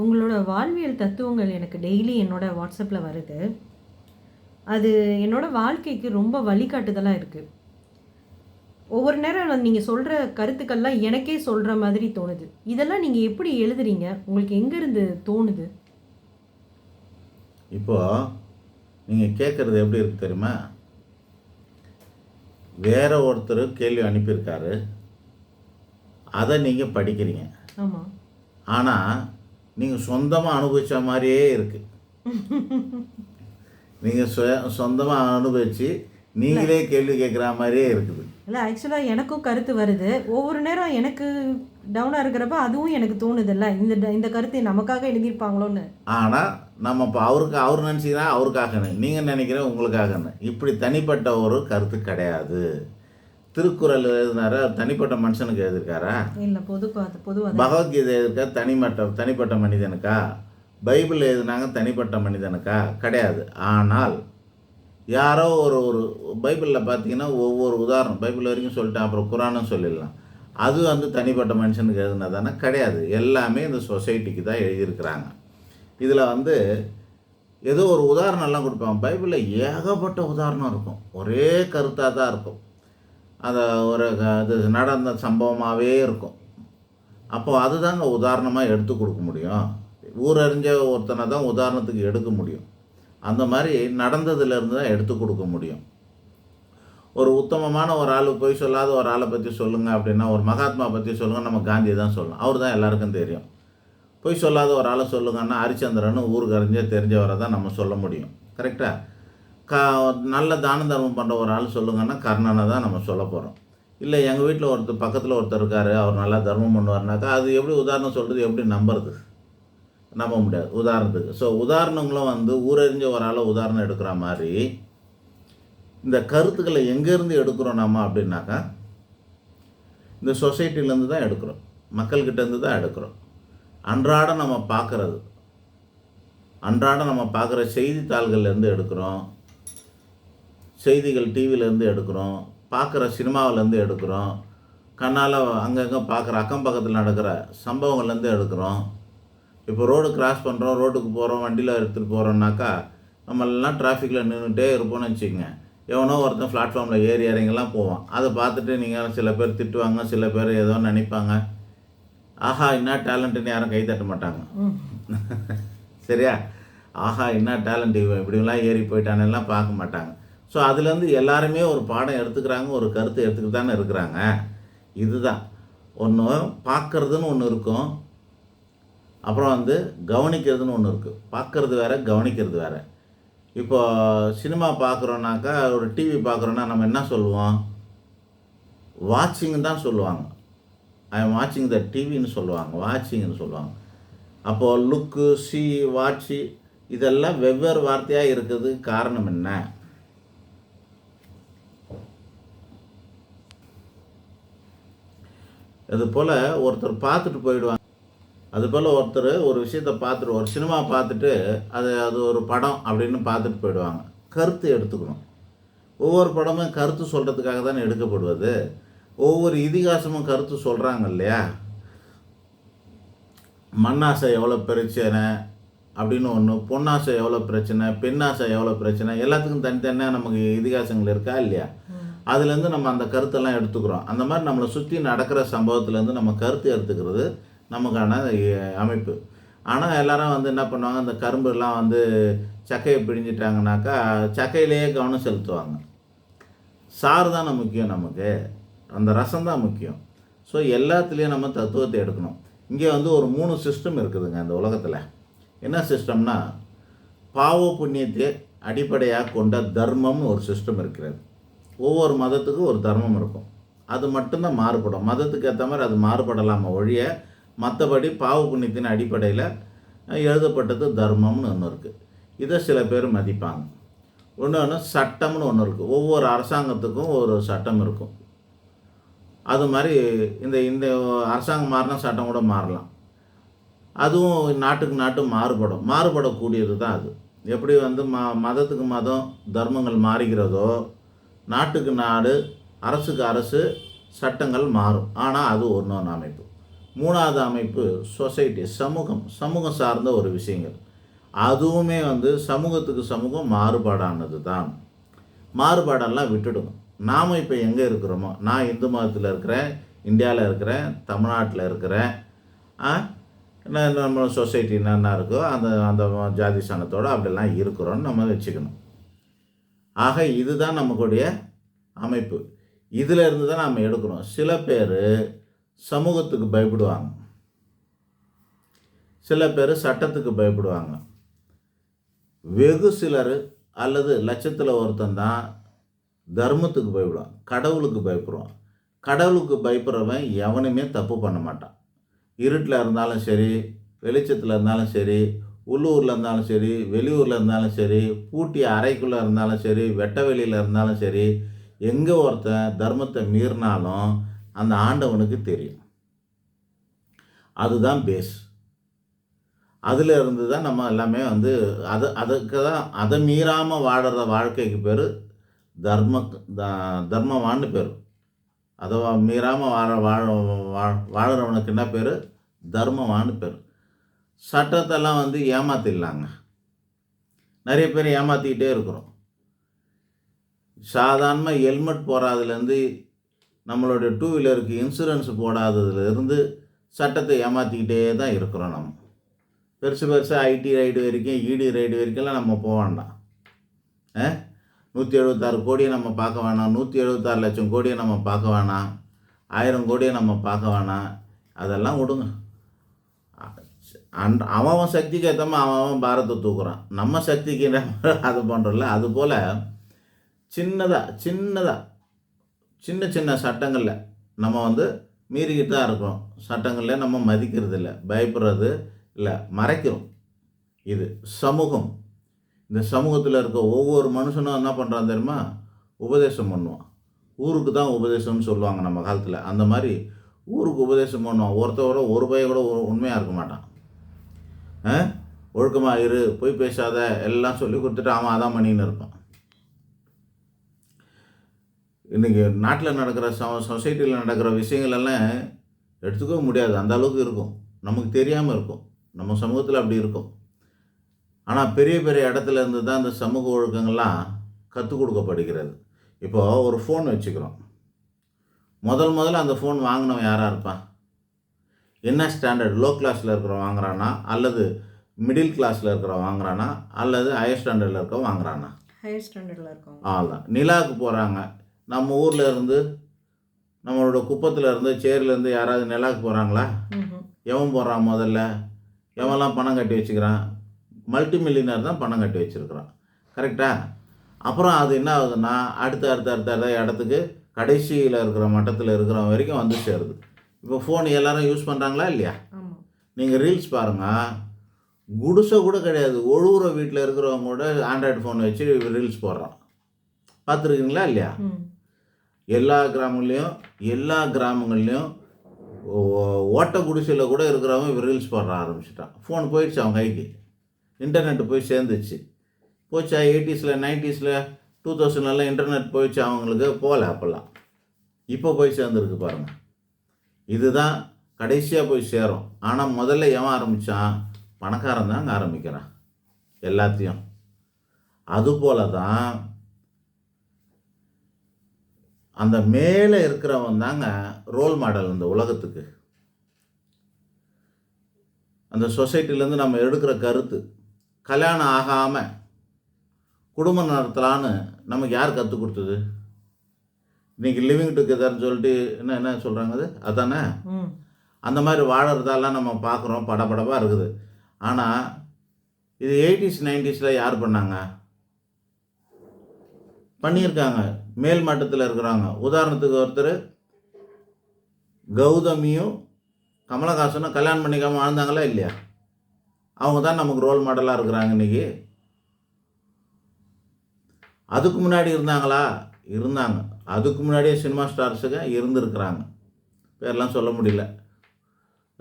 உங்களோட வாழ்வியல் தத்துவங்கள் எனக்கு டெய்லி என்னோட வாட்ஸ்அப்பில் வருது. அது என்னோட வாழ்க்கைக்கு ரொம்ப வழிகாட்டுதலாக இருக்குது ஒவ்வொரு நேரம் நீங்கள் சொல்கிற கருத்துக்கள்லாம் எனக்கே சொல்கிற மாதிரி தோணுது. இதெல்லாம் நீங்கள் எப்படி எழுதுறீங்க? உங்களுக்கு எங்கேருந்து தோணுது? இப்போ நீங்கள் கேட்குறது எப்படி இருக்கு தெரியுமா? வேற ஒருத்தர் கேள்வி அனுப்பியிருக்காரு. அதை நீங்கள் படிக்கிறீங்க. ஆமாம் ஆனால் நீங்கள் சொந்தமாக அனுபவிச்ச மாதிரியே இருக்குது நீங்கள் சொ சொந்தமாக அனுபவித்து நீங்களே கேள்வி கேட்குற மாதிரியே இருக்குது. இல்லை ஆக்சுவலாக எனக்கும் கருத்து வருது. ஒவ்வொரு நேரம் எனக்கு டவுனாக இருக்கிறப்ப அதுவும் எனக்கு தோணுதில்ல. இந்த இந்த கருத்தை நமக்காக எழுதியிருப்பாங்களோன்னு. ஆனால் நம்ம இப்போ அவருக்கு அவர் நினச்சிக்கிறா அவருக்காகன்னு. நீங்கள் நினைக்கிற உங்களுக்காகன்னு. இப்படி தனிப்பட்ட ஒரு கருத்து கிடையாது. திருக்குறள் எழுதினாரா. தனிப்பட்ட மனுஷனுக்கு எழுதியிருக்காரா? இல்லை பொது பொதுவாக பகவத்கீதை எழுதியிருக்கா? தனிமட்ட தனிப்பட்ட மனிதனுக்கா? பைபிள் எழுதினாங்க தனிப்பட்ட மனிதனுக்கா? கிடையாது. ஆனால் யாரோ ஒரு ஒரு பைபிளில் பார்த்தீங்கன்னா ஒவ்வொரு உதாரணம் பைபிள் வரைக்கும் சொல்லிட்டேன் அப்புறம் குரானும் சொல்லிடலாம். அது வந்து தனிப்பட்ட மனுஷனுக்கு எழுதுனதானே கிடையாது. எல்லாமே இந்த சொசைட்டிக்கு தான் எழுதியிருக்கிறாங்க. இதில் வந்து ஏதோ ஒரு உதாரணம்லாம் கொடுப்பாங்க. பைபிளில் ஏகப்பட்ட உதாரணம் இருக்கும். ஒரே கருத்தாக தான் இருக்கும். அதை ஒரு க- அது நடந்த சம்பவமாகவே இருக்கும். அப்போ அதுதாங்க உதாரணமாக எடுத்து கொடுக்க முடியும். ஊரறிஞ்ச ஒருத்தனை தான் உதாரணத்துக்கு எடுக்க முடியும். அந்த மாதிரி நடந்ததுலேருந்து தான் எடுத்து கொடுக்க முடியும். ஒரு உத்தமமான ஒரு ஆள் போய் சொல்லாத ஒரு ஆளை பற்றி சொல்லுங்கள் அப்படின்னா ஒரு மகாத்மா பற்றி சொல்லுங்கள் நம்ம காந்தி தான் சொல்லணும். அவர் தான் எல்லாருக்கும் தெரியும். பொய் சொல்லாத ஒரு ஆளை சொல்லுங்கன்னா ஹரிச்சந்திரன் ஊருக்கு அறிஞ்சே தெரிஞ்சவரை தான் நம்ம சொல்ல முடியும். கரெக்டாக க நல்ல தான தர்மம் பண்ணுற ஒரு ஆள் சொல்லுங்கன்னா கர்ணனை தான் நம்ம சொல்ல போகிறோம் இல்லை எங்கள் வீட்டில் ஒருத்தர் பக்கத்தில் ஒருத்தர் இருக்கார் அவர் நல்லா தர்மம் பண்ணுவார்னாக்கா அது எப்படி உதாரணம் சொல்கிறது எப்படி நம்புறது? நம்ப முடியாது. உதாரணத்துக்கு. ஸோ உதாரணங்களும் வந்து ஊரறிஞ்ச ஒரு ஆளை உதாரணம் எடுக்கிற மாதிரி இந்த கருத்துக்களை எங்கேருந்து எடுக்கிறோம் நம்ம அப்படின்னாக்கா இந்த சொசைட்டிலேருந்து தான் எடுக்கிறோம். மக்கள்கிட்டேருந்து தான் எடுக்கிறோம். அன்றாடம் நம்ம பார்க்குறது அன்றாடம் நம்ம பார்க்குற செய்தித்தாள்கள்லேருந்து எடுக்கிறோம். செய்திகள் டிவிலேருந்து எடுக்கிறோம் பார்க்குற சினிமாவிலேருந்து எடுக்கிறோம் கண்ணால் அங்கங்கே பார்க்குற அக்கம் பக்கத்தில் நடக்கிற சம்பவங்கள்லேருந்து எடுக்கிறோம். இப்போ ரோடு கிராஸ் பண்ணுறோம் ரோட்டுக்கு போகிறோம் வண்டியில் எடுத்துகிட்டு போகிறோம்னாக்கா நம்மளெல்லாம் டிராஃபிக்கில் நின்றுட்டே இருப்போம்னு வச்சுக்கோங்க. எவனோ ஒருத்தன் பிளாட்ஃபார்மில் ஏறி இறங்கிலாம் போவான். அதை பார்த்துட்டு நீங்கள் சில பேர் திட்டுவாங்க சில பேர் ஏதோ நினைப்பாங்க. ஆஹா என்ன டேலண்ட்டுன்னு யாரும் கை தட்ட மாட்டாங்க. சரியா? ஆஹா என்ன டேலண்ட் இவன்? இப்படிலாம் ஏறி போயிட்டானெல்லாம் பார்க்க மாட்டாங்க. ஸோ அதுலேருந்து எல்லாருமே ஒரு பாடம் எடுத்துக்கிறாங்க ஒரு கருத்து எடுத்துக்கிட்டு தானே இருக்கிறாங்க. இதுதான். ஒன்று பார்க்கறதுன்னு ஒன்று இருக்கும். அப்புறம் வந்து கவனிக்கிறதுன்னு ஒன்று இருக்குது பார்க்கறது வேற கவனிக்கிறது வேற. இப்போ சினிமா பார்க்குறோன்னாக்கா ஒரு டிவி பார்க்குறோன்னா நம்ம என்ன சொல்லுவோம்? வாட்சிங் தான் சொல்லுவாங்க. ஐ எம் வாட்சிங் த டிவின்னு சொல்லுவாங்க. வாட்சிங்னு சொல்லுவாங்க. அப்போது லுக்கு சி வாட்சி இதெல்லாம் வெவ்வேறு வார்த்தையாக இருக்குது. காரணம் என்ன? அது போல் ஒருத்தர் பார்த்துட்டு போயிடுவாங்க. அது போல் ஒருத்தர் ஒரு விஷயத்தை பார்த்துட்டு ஒரு சினிமா பார்த்துட்டு அது அது ஒரு படம் அப்படின்னு பார்த்துட்டு போயிடுவாங்க. கருத்து எடுத்துக்கணும். ஒவ்வொரு படமும் கருத்து சொல்கிறதுக்காக தானே எடுக்கப்படுவது. ஒவ்வொரு இதிகாசமும் கருத்து சொல்கிறாங்க இல்லையா? மண்ணாசை எவ்வளோ பிரச்சனை அப்படின்னு ஒன்று பொன்னாசை எவ்வளோ பிரச்சனை பெண்ணாசை எவ்வளோ பிரச்சனை எல்லாத்துக்கும் தனித்தனியாக நமக்கு இதிகாசங்கள் இருக்கா இல்லையா? அதுலேருந்து நம்ம அந்த கருத்தெல்லாம் எடுத்துக்கிறோம். அந்த மாதிரி நம்மளை சுற்றி நடக்கிற சம்பவத்துலேருந்து நம்ம கருத்து எடுத்துக்கிறது நமக்கான அமைப்பு. ஆனால் எல்லாரும் வந்து என்ன பண்ணுவாங்க இந்த கரும்புலாம் வந்து சக்கையை பிழிஞ்சிட்டாங்கனாக்கா சக்கையிலேயே கவனம் செலுத்துவாங்க. சாறு தானே முக்கியம் நமக்கு. அந்த ரசம் தான் முக்கியம். ஸோ எல்லாத்துலேயும் நம்ம தத்துவத்தை எடுக்கணும். இங்கே வந்து ஒரு மூணு சிஸ்டம் இருக்குதுங்க இந்த உலகத்தில். என்ன சிஸ்டம்னா பாவ புண்ணியத்தை அடிப்படையாக கொண்ட தர்மம்னு ஒரு சிஸ்டம் இருக்கிறது. ஒவ்வொரு மதத்துக்கும் ஒரு தர்மம் இருக்கும். அது மட்டும்தான் மாறுபடும். மதத்துக்கு ஏற்ற மாதிரி அது மாறுபடலாமா ஒழிய மற்றபடி பாவு புண்ணியத்தின் அடிப்படையில் எழுதப்பட்டது தர்மம்னு ஒன்று இருக்குது இதை சில பேர் மதிப்பாங்க. இன்னொன்று சட்டம்னு ஒன்று இருக்குது ஒவ்வொரு அரசாங்கத்துக்கும் ஒரு சட்டம் இருக்கும். அது மாதிரி இந்த இந்த அரசாங்கம் மாறினா சட்டம் கூட மாறலாம். அதுவும் நாட்டுக்கு நாட்டு மாறுபடும். மாறுபடக்கூடியது தான் அது. எப்படி வந்து ம மதத்துக்கு மதம் தர்மங்கள் மாறுகிறதோ நாட்டுக்கு நாடு அரசுக்கு அரசு சட்டங்கள் மாறும். ஆனால் அது ஒன்றொன்று அமைப்பு. மூணாவது அமைப்பு சொசைட்டி சமூகம். சமூகம் சார்ந்த ஒரு விஷயங்கள். அதுவுமே வந்து சமூகத்துக்கு சமூகம் மாறுபாடானது தான் மாறுபாடெல்லாம் விட்டுடுங்க. நாம் இப்போ எங்கே இருக்கிறோமோ நான் இந்து மதத்தில் இருக்கிறேன் இந்தியாவில் இருக்கிறேன் தமிழ்நாட்டில் இருக்கிறேன் என்ன நம்ம சொசைட்டி என்னென்ன இருக்கோ அந்த அந்த ஜாதி சனத்தோடு அப்படிலாம் இருக்கிறோன்னு நம்ம வச்சுக்கணும். ஆக இதுதான் நமக்குடைய அமைப்பு. இதில் இருந்து தான் நாம் எடுக்கிறோம். சில பேர் சமூகத்துக்கு பயப்படுவாங்க. சில பேர் சட்டத்துக்கு பயப்படுவாங்க. வெகு சிலர் அல்லது லட்சத்தில் ஒருத்தன் தான் தர்மத்துக்கு பயப்படுவான். கடவுளுக்கு பயப்படுவான். கடவுளுக்கு பயப்படுறவன் எவனுமே தப்பு பண்ண மாட்டான். இருட்டில் இருந்தாலும் சரி வெளிச்சத்தில் இருந்தாலும் சரி உள்ளூரில் இருந்தாலும் சரி வெளியூரில் இருந்தாலும் சரி பூட்டி அறைக்குள்ளே இருந்தாலும் சரி வெட்ட வெளியில் இருந்தாலும் சரி எங்கே ஒருத்தன் தர்மத்தை மீறினாலும் அந்த ஆண்டவனுக்கு தெரியும். அதுதான் பேஸ் அதில் இருந்து தான் நம்ம எல்லாமே வந்து அதை அதுக்கு தான் அதை மீறாமல் வாடுற வாழ்க்கைக்கு பேர் தர்ம த- தர்மவான்னு பேர். அதை மீறாமல் வாழ வாழ வா- வாழறவனுக்கு என்ன பேர்? தர்மவான்னு பேர். சட்டத்தெல்லாம் வந்து ஏமாத்திடலாங்க. நிறைய பேர் ஏமாற்றிக்கிட்டே இருக்கிறோம். சாதாரண ஹெல்மெட் போடாதுலேருந்து நம்மளுடைய டூ வீலருக்கு இன்சூரன்ஸ் போடாததுலேருந்து சட்டத்தை ஏமாற்றிக்கிட்டே தான் இருக்கிறோம் நம்ம. பெருசு பெருசாக ஐடி ரைடு வரைக்கும் இடி ரைடு வரைக்கும்லாம் நம்ம போக வேண்டாம். ஆ? நூற்றி எழுபத்தாறு கோடியை நம்ம பார்க்க வேணாம். நூற்றி எழுபத்தாறு லட்சம் கோடியை நம்ம பார்க்க வேணாம். ஆயிரம் கோடியை நம்ம பார்க்க வேணாம். அதெல்லாம் விடுங்க. அன் அவன் அவன் சக்திக்கு ஏற்ற மாதிரி அவன் அவன் பாரத்தை தூக்குறான். நம்ம சக்திக்கு நம்ம அது பண்ணுறோம்ல சின்னதாக சின்னதாக சின்ன சின்ன சட்டங்களில் நம்ம வந்து மீறிக்கிட்டு தான் இருக்கிறோம். சட்டங்களில் நம்ம மதிக்கிறது இல்லை பயப்படுறது இல்லை மறைக்கிறோம். இது சமூகம். இந்த சமூகத்தில் இருக்க ஒவ்வொரு மனுஷனும் என்ன பண்ணுறான் தெரியுமா? உபதேசம் பண்ணுவான். ஊருக்கு தான் உபதேசம்னு சொல்லுவாங்க நம்ம காலத்தில். அந்த மாதிரி ஊருக்கு உபதேசம் பண்ணுவான். ஒருத்தரோட ஒரு பைய கூட உண்மையாக இருக்க மாட்டான். ஒழுக்கமாக இரு போய் பேசாத எல்லாம் சொல்லி கொடுத்துட்டு அவன் அதான் பண்ணின்னு இருப்பான். இன்றைக்கி நாட்டில் நடக்கிற ச சொசைட்டியில் நடக்கிற விஷயங்கள் எல்லாம் முடியாது. அந்த அளவுக்கு இருக்கும். நமக்கு தெரியாமல் இருக்கும். நம்ம சமூகத்தில் அப்படி இருக்கும். ஆனால் பெரிய பெரிய இடத்துல இருந்து தான் இந்த சமூக ஒழுக்கங்கள்லாம் கற்றுக் கொடுக்கப்படுகிறது. இப்போது ஒரு ஃபோன் வச்சுக்கிறோம். முதல் முதல்ல அந்த ஃபோன் வாங்கினவன் யாராக இருப்பான்? என்ன ஸ்டாண்டர்ட் லோ கிளாஸில் இருக்கிறவன் வாங்குறானா? அல்லது மிடில் கிளாஸில் இருக்கிறவன் வாங்குறானா? அல்லது ஹையர் ஸ்டாண்டர்டில் இருக்கவன் வாங்குறானா? ஹையர் ஸ்டாண்டர்டில் இருக்கோம் அவ்வளோதான் நிலாவுக்கு போகிறாங்க நம்ம ஊரில் இருந்து நம்மளோட குப்பத்தில் இருந்து சேரில் இருந்து யாராவது நிலாவுக்கு போகிறாங்களா. எவன் போடுறான் முதல்ல? எவன்லாம் பணம் கட்டி வச்சுக்கிறான்? மல்டி மில்லியனர் தான் பணம் கட்டி வச்சுருக்கிறான். கரெக்டா அப்புறம் அது என்ன ஆகுதுன்னா அடுத்த அடுத்த அடுத்த இடத்துக்கு கடைசியில் இருக்கிற மட்டத்தில் இருக்கிறவன் வரைக்கும் வந்து சேருது. இப்போ ஃபோன் எல்லாரும் யூஸ் பண்ணுறாங்களா இல்லையா? நீங்கள் ரீல்ஸ் பாருங்கள் குடிசை கூட கிடையாது. ஒழுகுற வீட்டில் இருக்கிறவங்க கூட ஆண்ட்ராய்டு ஃபோன் வச்சு ரீல்ஸ் போடுறான் பார்த்துருக்கீங்களா இல்லையா? எல்லா கிராமங்கள்லேயும் எல்லா கிராமங்கள்லேயும் ஓட்ட குடிசையில் கூட இருக்கிறவங்க ரீல்ஸ் போட ஆரம்பிச்சிட்டான். ஃபோன் போயிடுச்சு அவன் கைக்கு. இன்டர்நெட் போய் சேர்ந்துச்சு. போச்சா எயிட்டிஸில் நைன்ட்டீஸில் டூ தௌசண்ட்லாம் இன்டர்நெட் போயிடுச்சு அவங்களுக்கு. போகல அப்போல்லாம். இப்போ போய் சேர்ந்துருக்கு பாருங்கள் இதுதான் கடைசியாக போய் சேரும். ஆனால் முதல்ல எவன் ஆரம்பித்தான் பணக்காரன் தான் அங்கே ஆரம்பிக்கிறான். எல்லாத்தையும். அதுபோல தான் அந்த மேலே இருக்கிறவன் தாங்க ரோல் மாடல் இந்த உலகத்துக்கு. அந்த சொசைட்டிலேருந்து நம்ம எடுக்கிற கருத்து. கல்யாணம் ஆகாமல் குடும்பம் நடத்தலான்னு நமக்கு யார் கற்றுக் கொடுத்தது? இன்னைக்கு லிவிங் டுகெதர்னு சொல்லிட்டு என்ன என்ன சொல்கிறாங்க அது? அதானே? அந்த மாதிரி வாழறதெல்லாம் நம்ம பார்க்குறோம் படபடப்பாக இருக்குது. ஆனால் இது எயிட்டிஸ் நைன்டிஸில் யார் பண்ணாங்க? பண்ணியிருக்காங்க. மேல் மட்டத்தில் இருக்கிறாங்க. உதாரணத்துக்கு ஒருத்தர் கௌதமியும் கமலஹாசனும் கல்யாணம் பண்ணிக்காம வாழ்ந்தாங்களா இல்லையா? அவங்க தான் நமக்கு ரோல் மாடலாக இருக்கிறாங்க இன்னைக்கு. அதுக்கு முன்னாடி இருந்தாங்களா? இருந்தாங்க. அதுக்கு முன்னாடியே சினிமா ஸ்டார்ஸுங்க இருந்திருக்கிறாங்க. பேரெல்லாம் சொல்ல முடியல.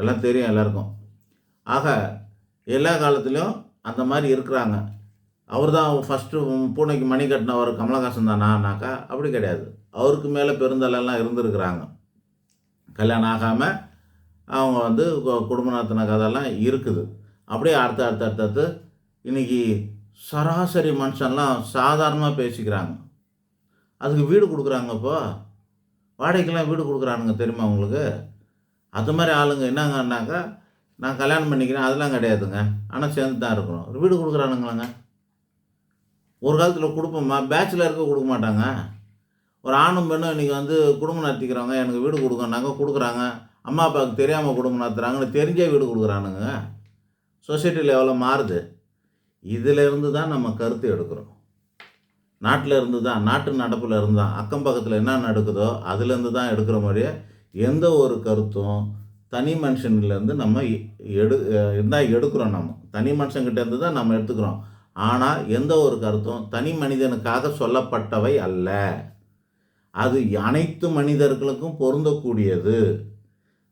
எல்லாம் தெரியும் எல்லாருக்கும். ஆக எல்லா காலத்துலேயும் அந்த மாதிரி இருக்கிறாங்க. அவர் தான் ஃபஸ்ட்டு பூனைக்கு மணி கட்டினவர் கமலஹாசன் தானானாக்கா? அப்படி கிடையாது. அவருக்கு மேலே பெருந்தலெல்லாம் இருந்திருக்கிறாங்க. கல்யாணம் ஆகாமல் அவங்க வந்து குடும்ப நடத்தின கதையெல்லாம் இருக்குது. அப்படியே அடுத்து அடுத்து அடுத்து அடுத்து இன்றைக்கி சராசரி மனுஷன்லாம் சாதாரணமாக பேசிக்கிறாங்க. அதுக்கு வீடு கொடுக்குறாங்க இப்போ வாடகைக்கெல்லாம் வீடு கொடுக்குறானுங்க தெரியுமா உங்களுக்கு? அது மாதிரி ஆளுங்க என்னங்கன்னாக்கா நான் கல்யாணம் பண்ணிக்கிறேன் அதெல்லாம் கிடையாதுங்க. ஆனால் சேர்ந்து தான் இருக்கிறோம். ஒரு வீடு கொடுக்குறானுங்களாங்க. ஒரு காலத்தில் கொடுப்போம்மா பேச்சுலருக்கு கொடுக்க மாட்டாங்க. ஒரு ஆணும் பெண்ணும் இன்றைக்கி வந்து குடும்பம் நடத்திக்கிறவங்க எனக்கு வீடு கொடுக்கனாங்க கொடுக்குறாங்க. அம்மா அப்பாவுக்கு தெரியாமல் குடும்பம் நடத்துகிறாங்கன்னு தெரிஞ்சே வீடு கொடுக்குறானுங்க. சொசைட்டியில் எவ்வளோ மாறுது? இதிலிருந்து தான் நம்ம கருத்து எடுக்கிறோம். நாட்டில் இருந்து தான் நாட்டு நடப்பில் இருந்து தான் அக்கம் பக்கத்தில் என்ன நடக்குதோ அதுலேருந்து தான் எடுக்கிற மாதிரியே எந்த ஒரு கருத்தும் தனி மனுஷன்லேருந்து நம்ம எடு இருந்தால் எடுக்கிறோம் நம்ம தனி மனுஷங்கிட்டேருந்து தான் நம்ம எடுத்துக்கிறோம். ஆனால் எந்த ஒரு கருத்தும் தனி மனிதனுக்காக சொல்லப்பட்டவை அல்ல. அது அனைத்து மனிதர்களுக்கும் பொருந்தக்கூடியது.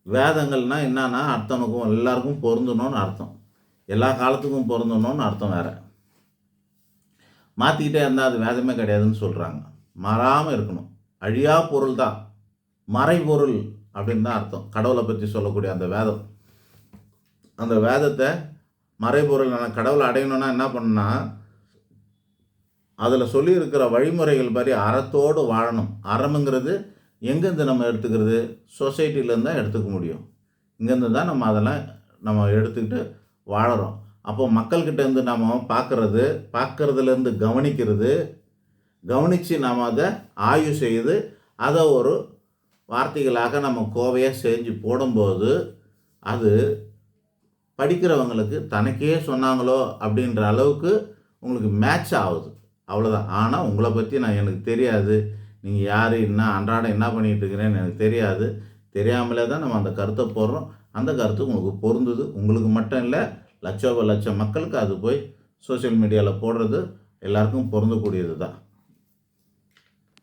வேதங்கள்னா என்னன்னா அர்த்தனுக்கும் எல்லாருக்கும் பொருந்தணும்னு அர்த்தம். எல்லா காலத்துக்கும் பொருந்தணும்னு அர்த்தம் வேறு. மாற்றிக்கிட்டே இருந்தால் அது வேதமே கிடையாதுன்னு சொல்கிறாங்க மாறாமல் இருக்கணும். அழியா பொருள் தான். மறைபொருள் அப்படின்னு தான் அர்த்தம். கடவுளை பற்றி சொல்லக்கூடிய அந்த வேதம். அந்த வேதத்தை மறைபொருள் நான் கடவுளை அடையணும்னா என்ன பண்ணுன்னா அதில் சொல்லியிருக்கிற வழிமுறைகள் மாதிரி அறத்தோடு வாழணும். அறமுங்கிறது எங்கேருந்து நம்ம எடுத்துக்கிறது? சொசைட்டிலேருந்து தான் எடுத்துக்க முடியும். இங்கேருந்து தான் நம்ம அதெல்லாம் நம்ம எடுத்துக்கிட்டு வாழறோம். அப்போ மக்கள்கிட்ட இருந்து நம்ம பார்க்குறது பார்க்குறதுலேருந்து கவனிக்கிறது கவனித்து நாம் அதை ஆய்வு செய்து அதை ஒரு வார்த்தைகளாக நம்ம கோவையாக செஞ்சு போடும்போது அது படிக்கிறவங்களுக்கு தனக்கே சொன்னாங்களோ அப்படின்ற அளவுக்கு உங்களுக்கு மேட்ச் ஆகுது. அவ்வளோதான் ஆனால் உங்களை பற்றி நான் எனக்கு தெரியாது. நீங்கள் யார் என்ன அன்றாடம் என்ன பண்ணிகிட்டு இருக்கிறேன்னு எனக்கு தெரியாது. தெரியாமலே தான் நம்ம அந்த கருத்தை போடுறோம். அந்த கருத்து உங்களுக்கு பொருந்துது. உங்களுக்கு மட்டும் இல்லை லட்சோப லட்சம் மக்களுக்கு அது போய் சோஷியல் மீடியாவில் போடுறது எல்லாருக்கும் பொருந்தக்கூடியது தான்